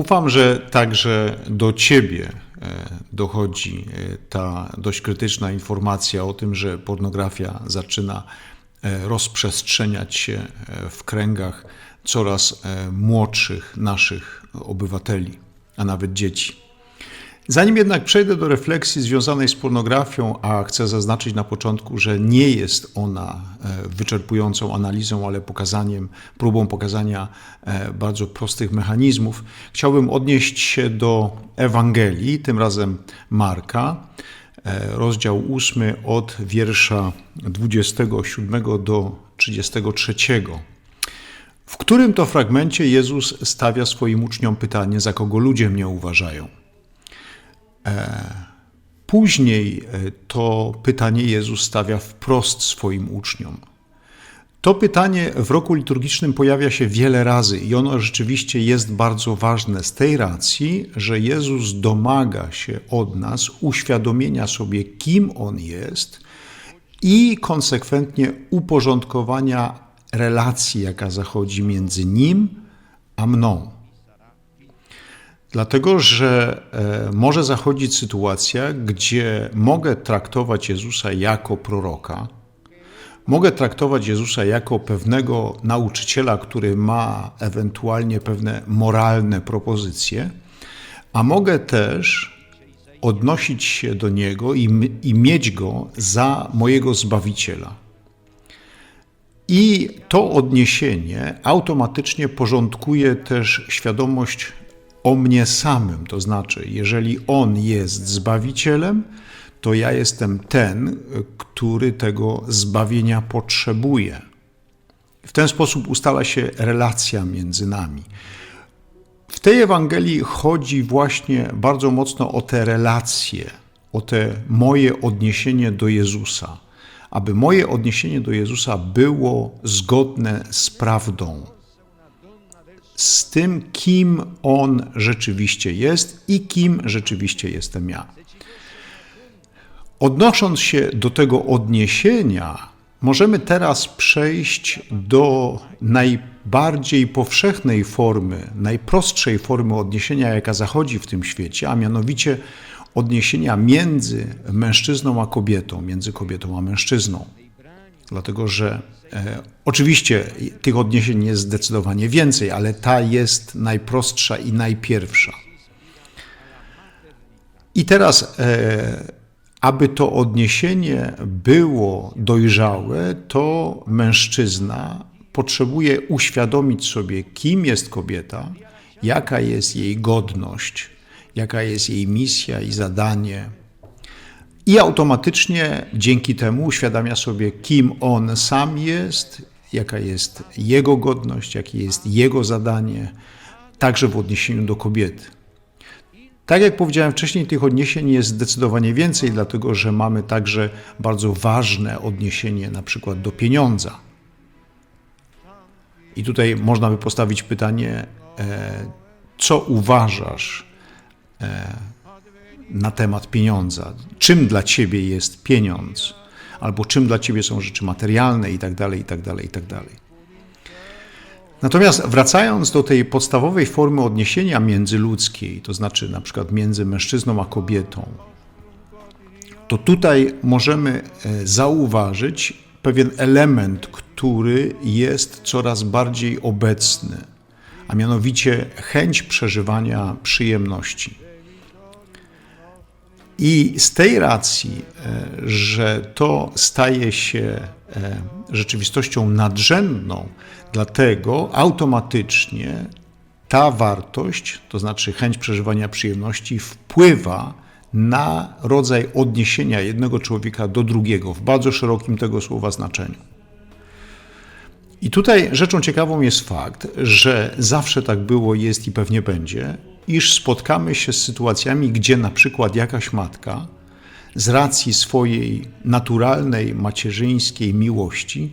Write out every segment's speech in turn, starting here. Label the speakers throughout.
Speaker 1: Ufam, że także do Ciebie e, dochodzi e, ta dość krytyczna informacja o tym, że pornografia zaczyna e, rozprzestrzeniać się w kręgach coraz młodszych naszych obywateli, a nawet dzieci. Zanim jednak przejdę do refleksji związanej z pornografią, a chcę zaznaczyć na początku, że nie jest ona e, wyczerpującą analizą, ale pokazaniem, próbą pokazania e, bardzo prostych mechanizmów, chciałbym odnieść się do Ewangelii, tym razem Marka, e, rozdział 8 od wiersza 27 do 33 w którym to fragmencie Jezus stawia swoim uczniom pytanie, za kogo ludzie mnie uważają. Później e, to pytanie Jezus stawia wprost swoim uczniom. To pytanie w roku liturgicznym pojawia się wiele razy i ono rzeczywiście jest bardzo ważne z tej racji, że Jezus domaga się od nas uświadomienia sobie, kim On jest i konsekwentnie uporządkowania relacji, jaka zachodzi między Nim a mną. Dlatego, że e, może zachodzić sytuacja, gdzie mogę traktować Jezusa jako proroka, mogę traktować Jezusa jako pewnego nauczyciela, który ma ewentualnie pewne moralne propozycje, a mogę też odnosić się do Niego i, i mieć Go za mojego Zbawiciela. I to odniesienie automatycznie porządkuje też świadomość o mnie samym. To znaczy, jeżeli On jest Zbawicielem, to ja jestem ten, który tego zbawienia potrzebuje. W ten sposób ustala się relacja między nami. W tej Ewangelii chodzi właśnie bardzo mocno o te relacje, o te moje odniesienie do Jezusa, aby moje odniesienie do Jezusa było zgodne z prawdą, z tym, kim On rzeczywiście jest i kim rzeczywiście jestem ja. Odnosząc się do tego odniesienia, możemy teraz przejść do najbardziej powszechnej formy, najprostszej formy odniesienia, jaka zachodzi w tym świecie, a mianowicie odniesienia między mężczyzną a kobietą, między kobietą a mężczyzną. Dlatego, że e, oczywiście tych odniesień jest zdecydowanie więcej, ale ta jest najprostsza i najpierwsza. I teraz, e, aby to odniesienie było dojrzałe, to mężczyzna potrzebuje uświadomić sobie, kim jest kobieta, jaka jest jej godność, jaka jest jej misja i zadanie, i automatycznie dzięki temu uświadamia sobie, kim on sam jest, jaka jest jego godność, jakie jest jego zadanie, także w odniesieniu do kobiety. Tak jak powiedziałem wcześniej, tych odniesień jest zdecydowanie więcej, dlatego że mamy także bardzo ważne odniesienie na przykład do pieniądza. I tutaj można by postawić pytanie, e, co uważasz e, na temat pieniądza. Czym dla ciebie jest pieniądz? Albo czym dla ciebie są rzeczy materialne i tak dalej, i tak dalej, i tak dalej. Natomiast wracając do tej podstawowej formy odniesienia międzyludzkiej, to znaczy na przykład między mężczyzną a kobietą, to tutaj możemy e, zauważyć pewien element, który jest coraz bardziej obecny, a mianowicie chęć przeżywania przyjemności. I z tej racji, e, że to staje się e, rzeczywistością nadrzędną, dlatego automatycznie ta wartość, to znaczy chęć przeżywania przyjemności, wpływa na rodzaj odniesienia jednego człowieka do drugiego w bardzo szerokim tego słowa znaczeniu. I tutaj rzeczą ciekawą jest fakt, że zawsze tak było, jest i pewnie będzie, iż spotkamy się z sytuacjami, gdzie na przykład jakaś matka z racji swojej naturalnej macierzyńskiej miłości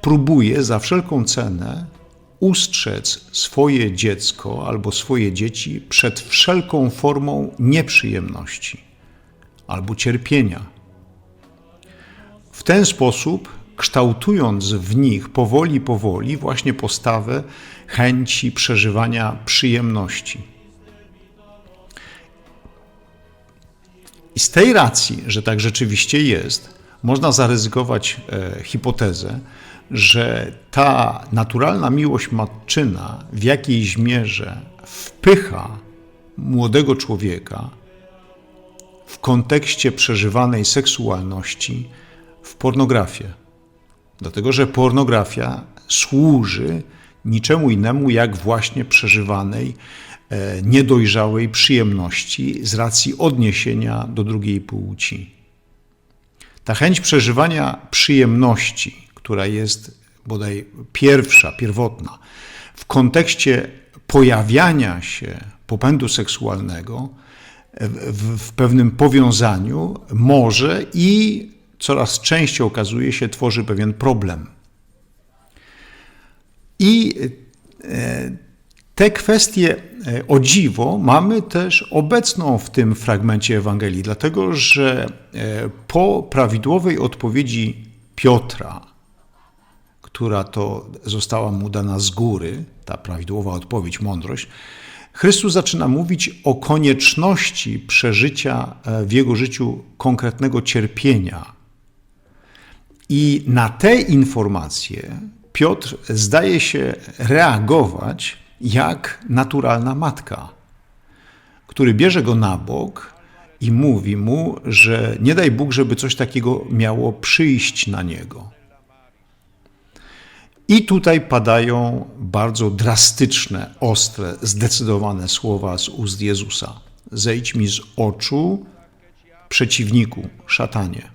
Speaker 1: próbuje za wszelką cenę ustrzec swoje dziecko albo swoje dzieci przed wszelką formą nieprzyjemności albo cierpienia. W ten sposób kształtując w nich powoli, powoli właśnie postawę chęci przeżywania przyjemności. I z tej racji, że tak rzeczywiście jest, można zaryzykować e, hipotezę, że ta naturalna miłość matczyna w jakiejś mierze wpycha młodego człowieka w kontekście przeżywanej seksualności w pornografię. Dlatego, że pornografia służy niczemu innemu jak właśnie przeżywanej niedojrzałej przyjemności z racji odniesienia do drugiej płci. Ta chęć przeżywania przyjemności, która jest bodaj pierwsza, pierwotna, w kontekście pojawiania się popędu seksualnego w, w pewnym powiązaniu może i coraz częściej okazuje się, tworzy pewien problem. I e, te kwestie, e, o dziwo, mamy też obecną w tym fragmencie Ewangelii, dlatego że e, po prawidłowej odpowiedzi Piotra, która to została mu dana z góry, ta prawidłowa odpowiedź, mądrość, Chrystus zaczyna mówić o konieczności przeżycia w jego życiu konkretnego cierpienia. I na te informacje Piotr zdaje się reagować jak naturalna matka, który bierze go na bok i mówi mu, że nie daj Bóg, żeby coś takiego miało przyjść na niego. I tutaj padają bardzo drastyczne, ostre, zdecydowane słowa z ust Jezusa. Zejdź mi z oczu, przeciwniku, szatanie.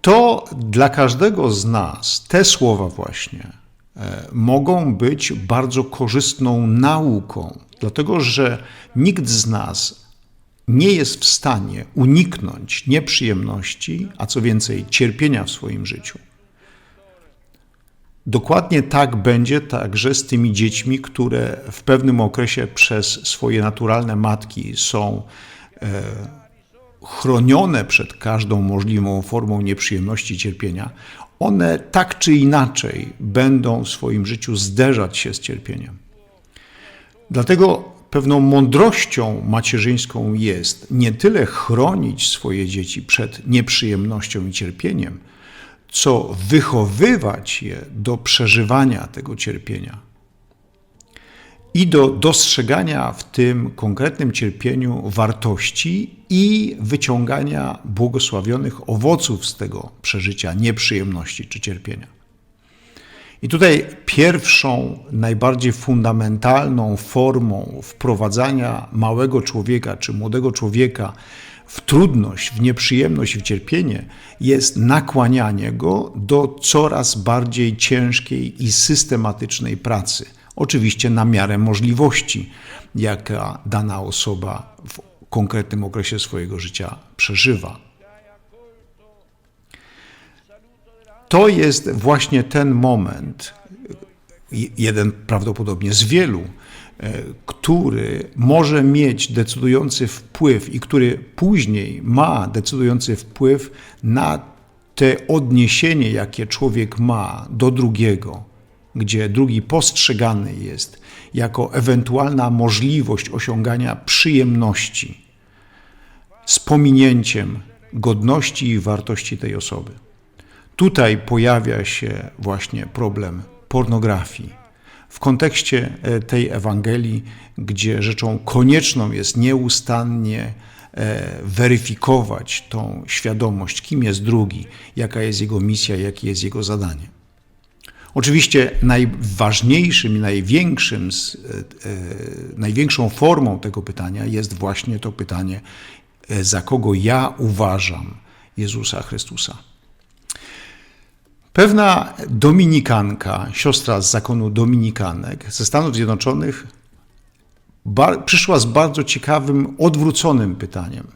Speaker 1: To dla każdego z nas te słowa właśnie mogą być bardzo korzystną nauką, dlatego że nikt z nas nie jest w stanie uniknąć nieprzyjemności, a co więcej, cierpienia w swoim życiu. Dokładnie tak będzie także z tymi dziećmi, które w pewnym okresie przez swoje naturalne matki są e, chronione przed każdą możliwą formą nieprzyjemności cierpienia, one tak czy inaczej będą w swoim życiu zderzać się z cierpieniem. Dlatego pewną mądrością macierzyńską jest nie tyle chronić swoje dzieci przed nieprzyjemnością i cierpieniem, co wychowywać je do przeżywania tego cierpienia i do dostrzegania w tym konkretnym cierpieniu wartości i wyciągania błogosławionych owoców z tego przeżycia nieprzyjemności czy cierpienia. I tutaj pierwszą, najbardziej fundamentalną formą wprowadzania małego człowieka czy młodego człowieka w trudność, w nieprzyjemność w cierpienie jest nakłanianie go do coraz bardziej ciężkiej i systematycznej pracy Oczywiście na miarę możliwości, jaka dana osoba w konkretnym okresie swojego życia przeżywa. To jest właśnie ten moment, jeden prawdopodobnie z wielu, e, który może mieć decydujący wpływ i który później ma decydujący wpływ na te odniesienie, jakie człowiek ma do drugiego gdzie drugi postrzegany jest jako ewentualna możliwość osiągania przyjemności z pominięciem godności i wartości tej osoby. Tutaj pojawia się właśnie problem pornografii. W kontekście e, tej Ewangelii, gdzie rzeczą konieczną jest nieustannie e, weryfikować tą świadomość, kim jest drugi, jaka jest jego misja, jakie jest jego zadanie. Oczywiście najważniejszym i największym, e, e, największą formą tego pytania jest właśnie to pytanie, e, za kogo ja uważam Jezusa Chrystusa. Pewna dominikanka, siostra z zakonu dominikanek ze Stanów Zjednoczonych, przyszła z bardzo ciekawym, odwróconym pytaniem.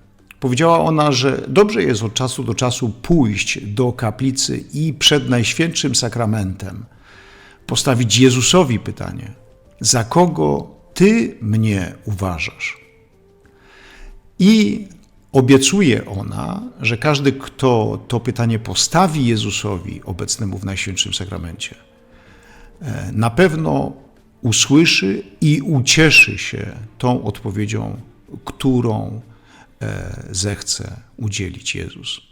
Speaker 1: Powiedziała ona, że dobrze jest od czasu do czasu pójść do kaplicy i przed Najświętszym Sakramentem postawić Jezusowi pytanie: Za kogo Ty mnie uważasz? I obiecuje ona, że każdy, kto to pytanie postawi Jezusowi obecnemu w Najświętszym Sakramencie, e, na pewno usłyszy i ucieszy się tą odpowiedzią, którą zechce udzielić Jezus.